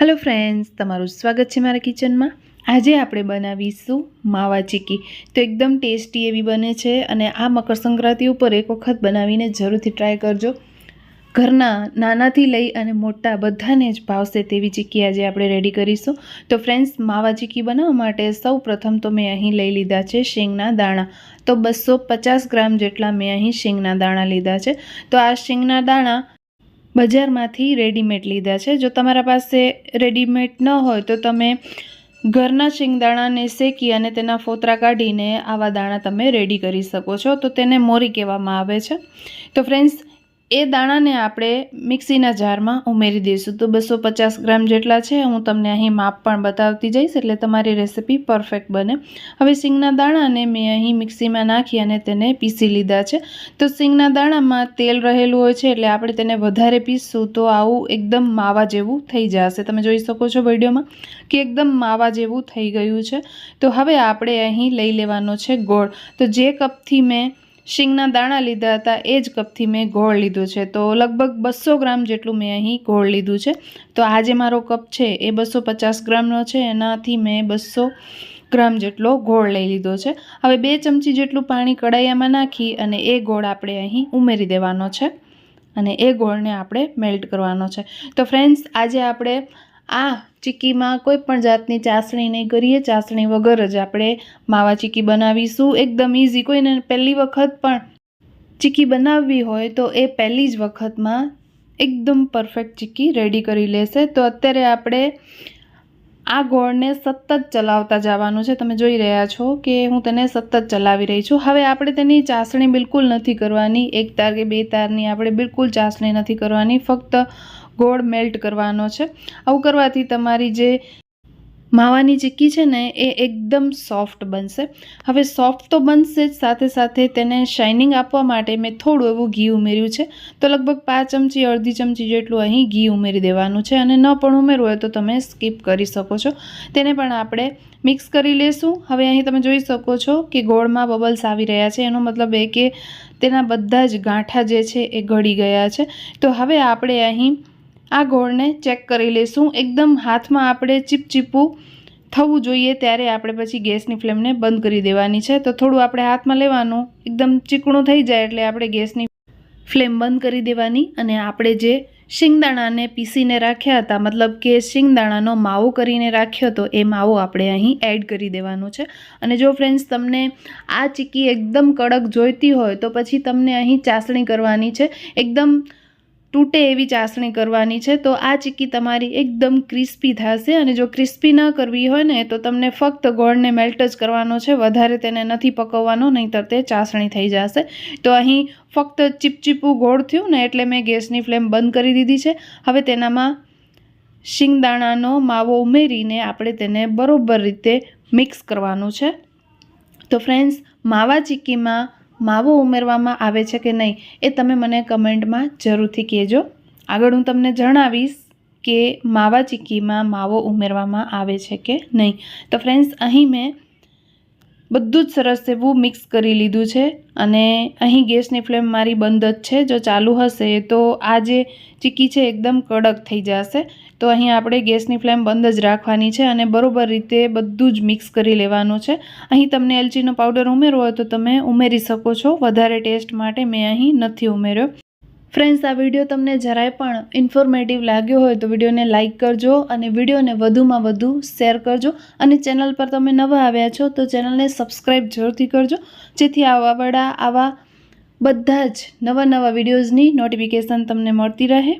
Hello friends તમારું સ્વાગત છે મારા કિચનમાં. આજે આપણે બનાવીશું માવા ચીકી. તો એકદમ ટેસ્ટી એવી બને છે અને આ મકર સંક્રાંતિ ઉપર એક વખત બનાવીને જરૂરથી ટ્રાય કરજો. ઘરના નાનાથી લઈ અને મોટા બધાને જ ભાવશે તેવી ચીકી આજે આપણે રેડી કરીશું. તો ફ્રેન્ડ્સ માવા ચીકી બનાવવા માટે સૌ પ્રથમ તો મેં અહીં લઈ લીધા છે શીંગના દાણા. તો બસો પચાસ ગ્રામ જેટલા મેં અહીં શીંગના દાણા લીધા છે. તો આ શીંગના દાણા બજારમાંથી રેડીમેડ લીધા છે. જો તમારા પાસે રેડીમેડ ન હોય તો તમે ઘરના શિંગદાણાને શેકી અને તેના ફોતરા કાઢીને આવા દાણા તમે રેડી કરી શકો છો. તો તેને મોરી કહેવામાં આવે છે. તો ફ્રેન્ડ્સ એ દાણાને આપણે મિક્સીના જારમાં ઉમેરી દઈશું. તો બસો પચાસ ગ્રામ જેટલા છે, હું તમને અહીં માપ પણ બતાવતી જઈશ એટલે તમારી રેસીપી પરફેક્ટ બને. હવે સિંગના દાણાને મેં અહીં મિક્સીમાં નાખી અને તેને પીસી લીધા છે. તો સિંગના દાણામાં તેલ રહેલું હોય છે એટલે આપણે તેને વધારે પીસશું તો આવું એકદમ માવા જેવું થઈ જશે. તમે જોઈ શકો છો વિડીયોમાં કે એકદમ માવા જેવું થઈ ગયું છે. તો હવે આપણે અહીં લઈ લેવાનો છે ગોળ. તો જે કપથી મેં શીંગના દાણા લીધા હતા, એ જ કપથી મેં ગોળ લીધો છે. તો લગભગ બસો ગ્રામ જેટલું મેં અહીં ગોળ લીધું છે. તો આ જે મારો કપ છે, એ બસો પચાસ ગ્રામનો છે. એનાથી મેં બસો ગ્રામ જેટલો ગોળ લઈ લીધો છે. હવે બે ચમચી જેટલું પાણી કડાયામાં નાખી અને એ ગોળ આપણે અહીં ઉમેરી દેવાનો છે. અને એ ગોળને આપણે મેલ્ટ કરવાનો છે. તો ફ્રેન્ડ્સ, આજે આપણે આ ચીક્કીમાં કોઈ પણ જાતની ચાસણી નહીં કરીએ. ચાસણી વગર જ આપણે માવા ચીક્કી બનાવીશું. એકદમ ઇઝી કોઈને પહેલી વખત પણ ચીક્કી બનાવવી હોય તો એ પહેલી જ વખતમાં એકદમ પરફેક્ટ ચીક્કી રેડી કરી લેશે. તો અત્યારે આપણે આ ગોળને સતત ચલાવતા જવાનું છે. તમે જોઈ રહ્યા છો કે હું તેને સતત ચલાવી રહી છું. હવે આપણે તેની ચાસણી બિલકુલ નથી કરવાની. એક તાર કે બે તારની આપણે બિલકુલ ચાસણી નથી કરવાની. ફક્ત ગોળ મેલ્ટ કરવાનો છે. આવું કરવાથી તમારી જે માવાની ચીક્કી છે ને, એ એકદમ સોફ્ટ બનશે. હવે સોફ્ટ તો બનશે જ, સાથે સાથે તેને શાઇનિંગ આપવા માટે મેં થોડું એવું ઘી ઉમેર્યું છે. તો લગભગ પાંચ ચમચી, અડધી ચમચી જેટલું અહીં ઘી ઉમેરી દેવાનું છે અને ન પણ ઉમેરવું હોય તો તમે સ્કીપ કરી શકો છો. તેને પણ આપણે મિક્સ કરી લેશું. હવે અહીં તમે જોઈ શકો છો કે ગોળમાં બબલ્સ આવી રહ્યા છે. એનો મતલબ એ કે તેના બધા જ ગાંઠા જે છે એ ગળી ગયા છે. તો હવે આપણે અહીં આ ગોળને ચેક કરી લઈશું એકદમ હાથમાં આપણે ચીપચીપું થવું જોઈએ ત્યારે આપણે પછી ગેસની ફ્લેમને બંધ કરી દેવાની છે. તો થોડું આપણે હાથમાં લેવાનું. એકદમ ચીકણું થઈ જાય એટલે આપણે ગેસની ફ્લેમ બંધ કરી દેવાની. અને આપણે જે શિંગદાણાને પીસીને રાખ્યા હતા, મતલબ કે શિંગદાણાનો માવો કરીને રાખ્યો હતો, એ માવો આપણે અહીં એડ કરી દેવાનો છે. અને જો ફ્રેન્ડ્સ, તમને આ ચીક્કી એકદમ કડક જોઈતી હોય, તો પછી તમને અહીં ચાસણી કરવાની છે. એકદમ તૂટે એવી ચાસણી કરવાની છે, તો આ ચીક્કી તમારી એકદમ ક્રિસ્પી થશે અને જો ક્રિસ્પી ન કરવી હોય ને, તો તમને ફક્ત ગોળને મેલ્ટ જ કરવાનો છે, વધારે તેને નથી પકવવાનો, નહીંતર તે ચાસણી થઈ જશે. તો અહીં ફક્ત ચીપચીપું ગોળ થયું ને, એટલે મેં ગેસની ફ્લેમ બંધ કરી દીધી છે. હવે તેનામાં શિંગદાણાનો માવો ઉમેરીને આપણે તેને બરોબર રીતે મિક્સ કરવાનું છે. તો ફ્રેન્ડ્સ માવા ચીક્કીમાં માવો ઉમેરવામાં આવે છે કે નહીં એ તમે મને કમેન્ટમાં જરૂરથી કહેજો. આગળ હું તમને જણાવીશ કે માવા ચીક્કીમાં માવો ઉમેરવામાં આવે છે કે નહીં. તો ફ્રેન્ડ્સ અહીં મેં બધું જ સરસ એવું મિક્સ કરી લીધું છે. અને અહીં ગેસની ફ્લેમ મારી બંધ જ છે. જો ચાલુ હશે તો આ જે ચીક્કી છે એકદમ કડક થઈ જશે. તો અહીં આપણે ગેસની ફ્લેમ બંધ જ રાખવાની છે અને બરોબર રીતે બધું જ મિક્સ કરી લેવાનું છે. અહીં તમને એલચીનો પાવડર ઉમેરવો હોય તો તમે ઉમેરી શકો છો. વધારે ટેસ્ટ માટે મેં અહીં નથી ઉમેર્યો. ફ્રેન્ડ્સ, આ વીડિયો તમને જરાય પણ ઇન્ફોર્મેટિવ લાગ્યો હોય તો વિડીયોને લાઇક કરજો અને વિડીયોને વધુમાં વધુ શેર કરજો. અને ચેનલ પર તમે નવા આવ્યા છો તો ચેનલને સબસ્ક્રાઈબ જરૂરથી કરજો. જેથી આવાવાળા આવા બધા જ નવા નવા વિડીયોઝની નોટિફિકેશન તમને મળતી રહે.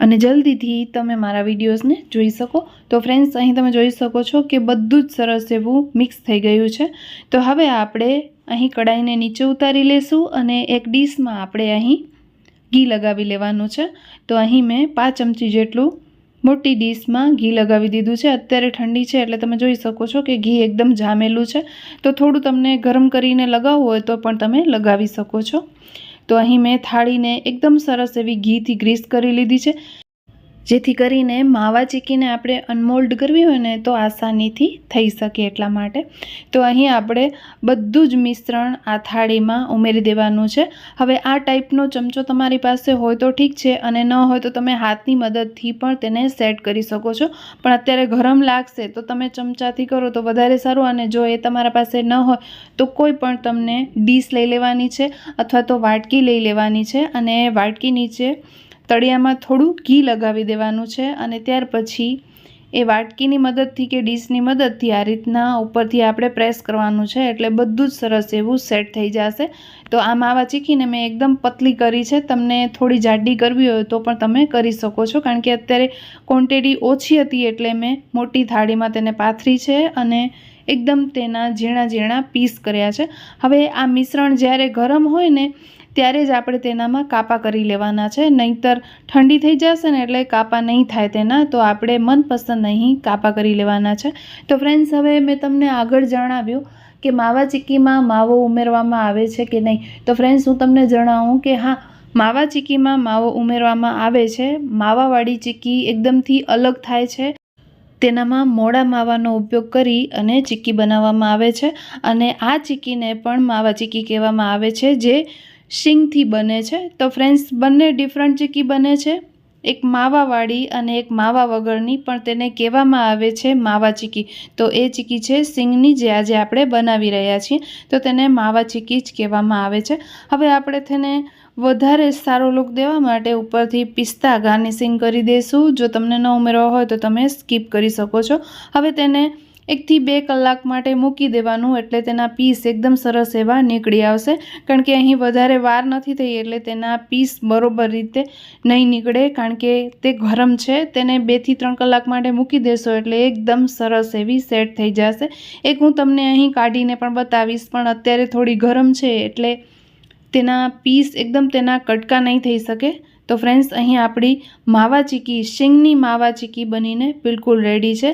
અને જલ્દીથી તમે મારા વિડીયોઝને જોઈ શકો. તો ફ્રેન્ડ્સ, અહીં તમે જોઈ શકો છો કે બધું જ સરસ એવું મિક્સ થઈ ગયું છે. તો હવે આપણે અહીં કડાઈને નીચે ઉતારી લેશું અને એક ડીશમાં આપણે અહીં ઘી લગાવી લેવાનું છે. તો અહીં મેં પાંચ ચમચી જેટલું મોટી ડીશમાં ઘી લગાવી દીધું છે. અત્યારે ઠંડી છે એટલે તમે જોઈ શકો છો કે ઘી એકદમ જામેલું છે. તો થોડું તમને ગરમ કરીને લગાવવું હોય તો પણ તમે લગાવી શકો છો. તો અહીં મેં થાળીને એકદમ સરસ એવી ઘીથી ગ્રીસ કરી લીધી છે. જેથી કરીને માવા ચીકીને આપણે અનમોલ્ડ કરવી હોય ને તો આસાનીથી થઈ શકે એટલા માટે. તો અહીં આપણે બધું જ મિશ્રણ આ થાળીમાં ઉમેરી દેવાનું છે. હવે આ ટાઈપનો ચમચો તમારી પાસે હોય તો ઠીક છે અને ન હોય તો તમે હાથની મદદથી પણ તેને સેટ કરી શકો છો. પણ અત્યારે ગરમ લાગશે તો તમે ચમચાથી કરો તો વધારે સારું અને જો એ તમારા પાસે ન હોય તો કોઈ પણ તમને ડીશ લઈ લેવાની છે અથવા તો વાટકી લઈ લેવાની છે અને વાટકી નીચે તળિયામાં થોડું ઘી લગાવી દેવાનું છે અને ત્યાર પછી એ વાટકીની મદદથી કે ડીશની મદદથી આ રીતના ઉપરથી આપણે પ્રેસ કરવાનું છે એટલે બધું જ સરસ એવું સેટ થઈ જશે. તો આ માવા ચીખીને મેં એકદમ પતલી કરી છે. તમને થોડી જાડી કરવી હોય તો પણ તમે કરી શકો છો. કારણ કે અત્યારે ક્વોન્ટિટી ઓછી હતી એટલે મેં મોટી થાળીમાં તેને પાથરી છે અને એકદમ તેના ઝીણા ઝીણા પીસ કર્યા છે. હવે આ મિશ્રણ જ્યારે ગરમ હોય ને ત્યારે જ આપણે તેનામાં કાપા કરી લેવાના છે. નહીંતર ઠંડી થઈ જશે ને એટલે કાપા નહીં થાય તેના, તો આપણે મનપસંદ અહીં કાપા કરી લેવાના છે. તો ફ્રેન્ડ્સ હવે મેં તમને આગળ જણાવ્યું કે માવા ચીક્કીમાં માવો ઉમેરવામાં આવે છે કે નહીં. તો ફ્રેન્ડ્સ હું તમને જણાવું કે હા, માવા ચીક્કીમાં માવો ઉમેરવામાં આવે છે. માવાવાળી ચીક્કી એકદમથી અલગ થાય છે. તેનામાં મોડા માવાનો ઉપયોગ કરી અને ચીક્કી બનાવવામાં આવે છે. અને આ ચીક્કીને પણ માવા ચીક્કી કહેવામાં આવે છે, જે શીંગથી બને છે. તો ફ્રેન્ડ્સ બંને ડિફરન્ટ ચીકી બને છે. એક માવાવાળી અને એક માવા વગરની પણ તેને કહેવામાં આવે છે માવા ચીકી. તો એ ચીકી છે સિંગની જે આજે આપણે બનાવી રહ્યા છીએ. તો તેને માવા ચીકી જ કહેવામાં આવે છે. હવે આપણે તેને વધારે સારો લુક દેવા માટે ઉપરથી પિસ્તા ગાર્નિશિંગ કરી દઈશું જો તમને ન ઉમેરવા હોય તો તમે સ્કીપ કરી શકો છો. હવે તેને એકથી બે કલાક માટે મૂકી દેવાનું એટલે તેના પીસ એકદમ સરસ એવા નીકળી આવશે. કારણ કે અહીં વધારે વાર નથી થઈ એટલે તેના પીસ બરોબર રીતે નહીં નીકળે. કારણ કે તે ગરમ છે. તેને બેથી ત્રણ કલાક માટે મૂકી દેશો એટલે એકદમ સરસ એવી સેટ થઈ જશે. એક હું તમને અહીં કાઢીને પણ બતાવીશ, પણ અત્યારે થોડી ગરમ છે એટલે તેના પીસ એકદમ તેના કટકા નહીં થઈ શકે. તો ફ્રેન્ડ્સ, અહીં આપણી માવા ચીકી, શીંગની માવા ચીકી બનીને બિલકુલ રેડી છે.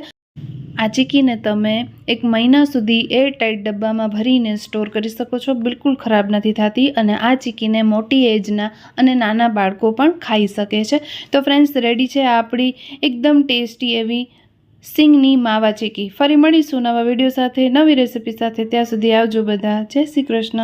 આ ચીકીને તમે એક મહિના સુધી એર ટાઈટ ડબ્બામાં ભરીને સ્ટોર કરી શકો છો. બિલકુલ ખરાબ નથી થતી અને આ ચીકીને મોટી એજના અને નાના બાળકો પણ ખાઈ શકે છે. તો ફ્રેન્ડ્સ રેડી છે આપણી એકદમ ટેસ્ટી એવી સિંગની માવા ચીકી. ફરી મળીશું નવા વીડિયો સાથે, નવી રેસિપી સાથે. ત્યાં સુધી આવજો બધા. જય શ્રી કૃષ્ણ.